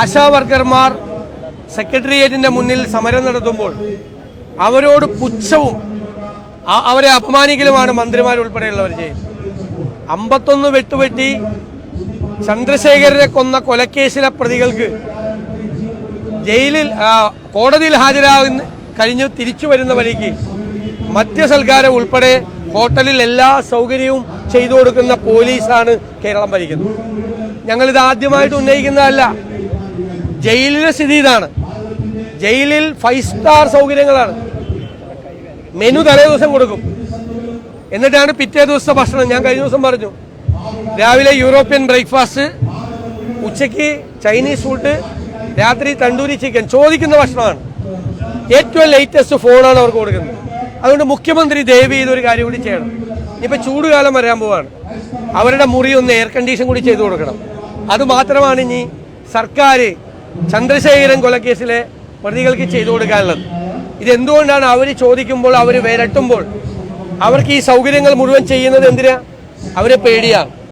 ആശാ വർക്കർമാർ സെക്രട്ടേറിയറ്റിന്റെ മുന്നിൽ സമരം നടത്തുമ്പോൾ അവരോട് പുച്ഛവും അവരെ അപമാനിക്കലുമാണ് മന്ത്രിമാരുൾപ്പെടെയുള്ളവർ ചെയ്യുന്നത്. അമ്പത്തൊന്ന് വെട്ടുവെട്ടി ചന്ദ്രശേഖരനെ കൊന്ന കൊലക്കേസിലെ പ്രതികൾക്ക് ജയിലിൽ കോടതിയിൽ ഹാജരാകുന്ന കഴിഞ്ഞ് തിരിച്ചു വരുന്ന വഴിക്ക് മദ്യസൽക്കാരം ഉൾപ്പെടെ ഹോട്ടലിൽ എല്ലാ സൗകര്യവും ചെയ്തു കൊടുക്കുന്ന പോലീസാണ് കേരളം ഭരിക്കുന്നത്. ഞങ്ങളിത് ആദ്യമായിട്ട് ഉന്നയിക്കുന്നതല്ല. ജയിലിലെ സ്ഥിതി ഇതാണ്. ജയിലിൽ ഫൈവ് സ്റ്റാർ സൗകര്യങ്ങളാണ്. മെനു തലേ ദിവസം കൊടുക്കും. എന്നിട്ടാണ് പിറ്റേ ദിവസത്തെ ഭക്ഷണം. ഞാൻ കഴിഞ്ഞ ദിവസം പറഞ്ഞു രാവിലെ യൂറോപ്യൻ ബ്രേക്ക്ഫാസ്റ്റ് ഉച്ചയ്ക്ക് ചൈനീസ് ഫുഡ് രാത്രി തണ്ടൂരി ചിക്കൻ ചോദിക്കുന്ന ഭക്ഷണമാണ്. ഏറ്റവും ലേറ്റസ്റ്റ് ഫോണാണ് അവർക്ക് കൊടുക്കുന്നത്. അതുകൊണ്ട് മുഖ്യമന്ത്രി ദയവ് ചെയ്തൊരു കാര്യം കൂടി ചെയ്യണം. ഇനിയിപ്പോൾ ചൂടുകാലം വരാൻ പോവാണ്. അവരുടെ മുറി ഒന്ന് എയർ കണ്ടീഷൻ കൂടി ചെയ്തു കൊടുക്കണം. അതുമാത്രമാണ് ഇനി സർക്കാർ ചന്ദ്രശേഖരൻ കൊലക്കേസിലെ പ്രതികൾക്ക് ചെയ്തു കൊടുക്കാനുള്ളത്. ഇതെന്തുകൊണ്ടാണ് അവർ ചോദിക്കുമ്പോൾ അവർ വിരട്ടുമ്പോൾ അവർക്ക് ഈ സൗകര്യങ്ങൾ മുഴുവൻ ചെയ്യുന്നത് എന്തിനാ? അവരെ പേടിയാണ്